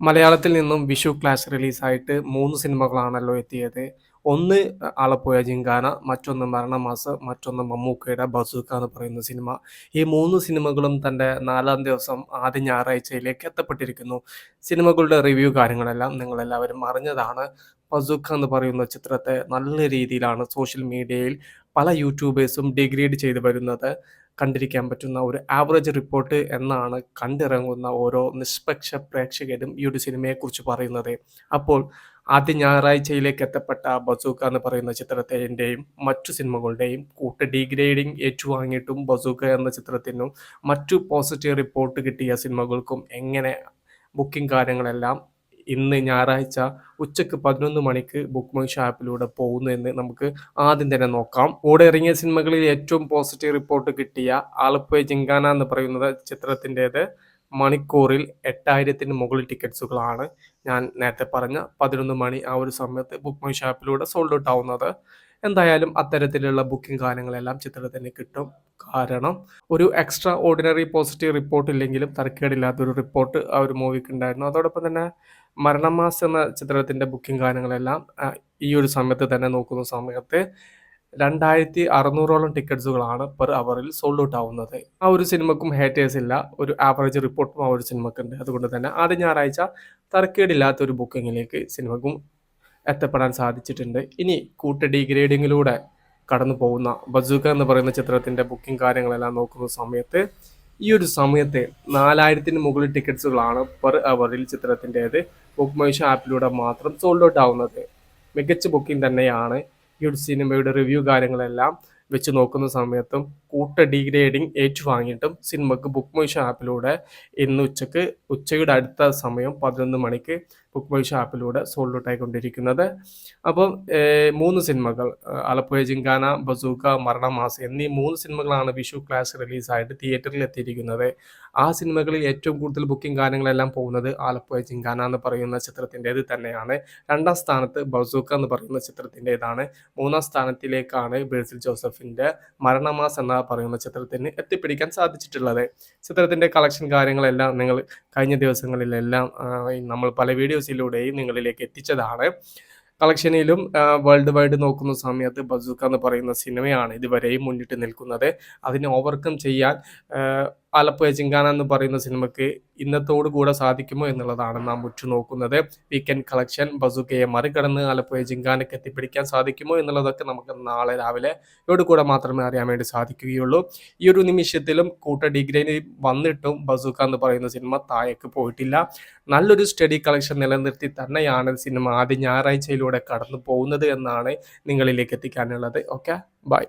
മലയാളത്തിൽ നിന്നും വിഷു ക്ലാഷ് റിലീസായിട്ട് മൂന്ന് സിനിമകളാണല്ലോ എത്തിയത്. ഒന്ന് ആലപ്പുഴ ജിങ്കാന മറ്റൊന്ന് മരണമാസ് മറ്റൊന്ന് മമ്മൂക്കയുടെ ബസൂക്ക എന്ന് പറയുന്ന സിനിമ. ഈ മൂന്ന് സിനിമകളും തന്റെ നാലാം ദിവസം ആദ്യ ഞായറാഴ്ചയിലേക്ക് എത്തപ്പെട്ടിരിക്കുന്നു. സിനിമകളുടെ റിവ്യൂ കാര്യങ്ങളെല്ലാം നിങ്ങളെല്ലാവരും അറിഞ്ഞതാണ്. ബസൂക്ക എന്ന് പറയുന്ന ചിത്രത്തെ നല്ല രീതിയിലാണ് സോഷ്യൽ മീഡിയയിൽ പല യൂട്യൂബേഴ്സും ഡിഗ്രേഡ് ചെയ്തു വരുന്നത്. കണ്ടിരിക്കാൻ പറ്റുന്ന ഒരു ആവറേജ് റിപ്പോർട്ട് എന്നാണ് കണ്ടിറങ്ങുന്ന ഓരോ നിഷ്പക്ഷ പ്രേക്ഷകരും ഈ ഒരു സിനിമയെക്കുറിച്ച് പറയുന്നത്. അപ്പോൾ ആദ്യ ഞായറാഴ്ചയിലേക്ക് എത്തപ്പെട്ട ബസൂക്ക എന്ന് പറയുന്ന ചിത്രത്തിന്റെയും മറ്റു സിനിമകളുടെയും കൂട്ട് ഡീഗ്രേഡിംഗ് ഏറ്റുവാങ്ങിയിട്ടും ബസൂക്ക എന്ന ചിത്രത്തിനും മറ്റു പോസിറ്റീവ് റിപ്പോർട്ട് കിട്ടിയ സിനിമകൾക്കും എങ്ങനെ ബുക്കിംഗ് കാര്യങ്ങളെല്ലാം ഇന്ന് ഞായറാഴ്ച ഉച്ചയ്ക്ക് പതിനൊന്ന് മണിക്ക് ബുക്ക് മൈ ഷാപ്പിലൂടെ പോകുന്നു എന്ന് നമുക്ക് ആദ്യം തന്നെ നോക്കാം. കൂടെ ഇറങ്ങിയ സിനിമകളിൽ ഏറ്റവും പോസിറ്റീവ് റിപ്പോർട്ട് കിട്ടിയ ആലപ്പുഴ ജിങ്കാന എന്ന് പറയുന്നത് ചിത്രത്തിന്റെത് മണിക്കൂറിൽ എട്ടായിരത്തിന് മുകളിൽ ടിക്കറ്റ്സുകളാണ് ഞാൻ നേരത്തെ പറഞ്ഞ പതിനൊന്ന് മണി ആ ഒരു സമയത്ത് ബുക്ക് മൈ ഷാപ്പിലൂടെ സോൾഡ് ഔട്ട് ആവുന്നത്. എന്തായാലും അത്തരത്തിലുള്ള ബുക്കിംഗ് കാര്യങ്ങളെല്ലാം ചിത്രത്തിന് കിട്ടും. കാരണം ഒരു എക്സ്ട്രാ ഓർഡിനറി പോസിറ്റീവ് റിപ്പോർട്ട് ഇല്ലെങ്കിലും തരക്കേടില്ലാത്തൊരു റിപ്പോർട്ട് ആ ഒരു മൂവിക്ക് ഉണ്ടായിരുന്നു. അതോടൊപ്പം തന്നെ മരണമാസ് എന്ന ചിത്രത്തിന്റെ ബുക്കിംഗ് കാര്യങ്ങളെല്ലാം ഈ ഒരു സമയത്ത് തന്നെ നോക്കുന്ന സമയത്ത് രണ്ടായിരത്തി അറുന്നൂറോളം ടിക്കറ്റ്സുകളാണ് പെർ അവറിൽ സോൾഡ് ഔട്ട് ആവുന്നത്. ആ ഒരു സിനിമക്കും ഹേറ്റേഴ്സ് ഇല്ല ഒരു ആവറേജ് റിപ്പോർട്ടും ആ ഒരു സിനിമക്കുണ്ട്. അതുകൊണ്ട് തന്നെ ആദ്യ ഞായറാഴ്ച തരക്കേടില്ലാത്ത ഒരു ബുക്കിങ്ങിലേക്ക് സിനിമക്കും എത്തപ്പെടാൻ സാധിച്ചിട്ടുണ്ട്. ഇനി കൂട്ട ഡിഗ്രേഡിങ്ങിലൂടെ കടന്നു പോകുന്ന ബസൂക്ക എന്ന് പറയുന്ന ചിത്രത്തിന്റെ ബുക്കിംഗ് കാര്യങ്ങളെല്ലാം നോക്കുന്ന സമയത്ത് ഈ ഒരു സമയത്ത് നാലായിരത്തിന് മുകളിൽ ടിക്കറ്റ്സുകളാണ് പെർ അവറിൽ ചിത്രത്തിന്റേത്. ബുക്ക് മൈഷോ ആപ്പിലൂടെ മാത്രം സോൾഡ് ഔട്ട് ആവുന്നത്. മികച്ച ബുക്കിംഗ് തന്നെയാണ്. ഈ ഒരു സിനിമയുടെ റിവ്യൂ കാര്യങ്ങളെല്ലാം വെച്ച് നോക്കുന്ന സമയത്തും കൂട്ട ഡീഗ്രേഡിങ് ഏറ്റുവാങ്ങിയിട്ടും സിനിമക്ക് ബുക്ക് മൈഷ ആപ്പിലൂടെ ഇന്ന് ഉച്ചയ്ക്ക് ഉച്ചയുടെ അടുത്ത സമയം പതിനൊന്ന് മണിക്ക് ബുക്ക് മൈഷോ ഷാപ്പിലൂടെ സോൾഡ് ഔട്ട് ആയിക്കൊണ്ടിരിക്കുന്നത്. അപ്പം മൂന്ന് സിനിമകൾ ആലപ്പുഴ ജിങ്കാന ബസൂക്ക മരണമാസ് എന്നീ മൂന്ന് സിനിമകളാണ് വിഷു ക്ലാസ് റിലീസായിട്ട് തിയേറ്ററിൽ എത്തിയിരിക്കുന്നത് ആ സിനിമകളിൽ ഏറ്റവും കൂടുതൽ ബുക്കിംഗ് കാര്യങ്ങളെല്ലാം പോകുന്നത് ആലപ്പുഴ ജിങ്കാന എന്ന് പറയുന്ന ചിത്രത്തിന്റേത് തന്നെയാണ്. രണ്ടാം സ്ഥാനത്ത് ബസൂക്ക എന്ന് പറയുന്ന ചിത്രത്തിന്റെതാണ്. മൂന്നാം സ്ഥാനത്തിലേക്കാണ് ബേസിൽ ജോസഫിന്റെ മരണമാസ് എന്ന പറയുന്ന ചിത്രത്തിന് എത്തിപ്പിടിക്കാൻ സാധിച്ചിട്ടുള്ളത്. ചിത്രത്തിന്റെ കളക്ഷൻ കാര്യങ്ങളെല്ലാം നിങ്ങൾ കഴിഞ്ഞ ദിവസങ്ങളിലെല്ലാം നമ്മൾ പല വീഡിയോസിലൂടെയും നിങ്ങളിലേക്ക് എത്തിച്ചതാണ്. കളക്ഷനിലും വേൾഡ് വൈഡ് നോക്കുന്ന സമയത്ത് ബസൂക്ക എന്ന് പറയുന്ന സിനിമയാണ് ഇതുവരെയും മുന്നിട്ട് നിൽക്കുന്നത്. അതിനെ ഓവർകം ചെയ്യാൻ ആലപ്പുഴ ചിങ്കാന എന്ന് പറയുന്ന സിനിമയ്ക്ക് ഇന്നത്തോടു കൂടെ സാധിക്കുമോ എന്നുള്ളതാണ് നാം ഉറ്റുനോക്കുന്നത്. വീക്കെൻഡ് കളക്ഷൻ ബസുക്കയെ മറികടന്ന് ആലപ്പുഴ ചിങ്കാനയ്ക്ക് എത്തിപ്പിടിക്കാൻ സാധിക്കുമോ എന്നുള്ളതൊക്കെ നമുക്ക് നാളെ രാവിലെ ഇതോട് കൂടെ മാത്രമേ അറിയാൻ വേണ്ടി സാധിക്കുകയുള്ളൂ. ഈ ഒരു നിമിഷത്തിലും കൂട്ട ഡിഗ്രിയിൽ വന്നിട്ടും ബസുക്ക എന്ന് പറയുന്ന സിനിമ താഴേക്ക് പോയിട്ടില്ല. നല്ലൊരു സ്റ്റഡി കളക്ഷൻ നിലനിർത്തി തന്നെയാണ് സിനിമ ആദ്യ ഞായറാഴ്ചയിലൂടെ കടന്നു പോകുന്നത് എന്നാണ് നിങ്ങളിലേക്ക് എത്തിക്കാനുള്ളത്. Okay bye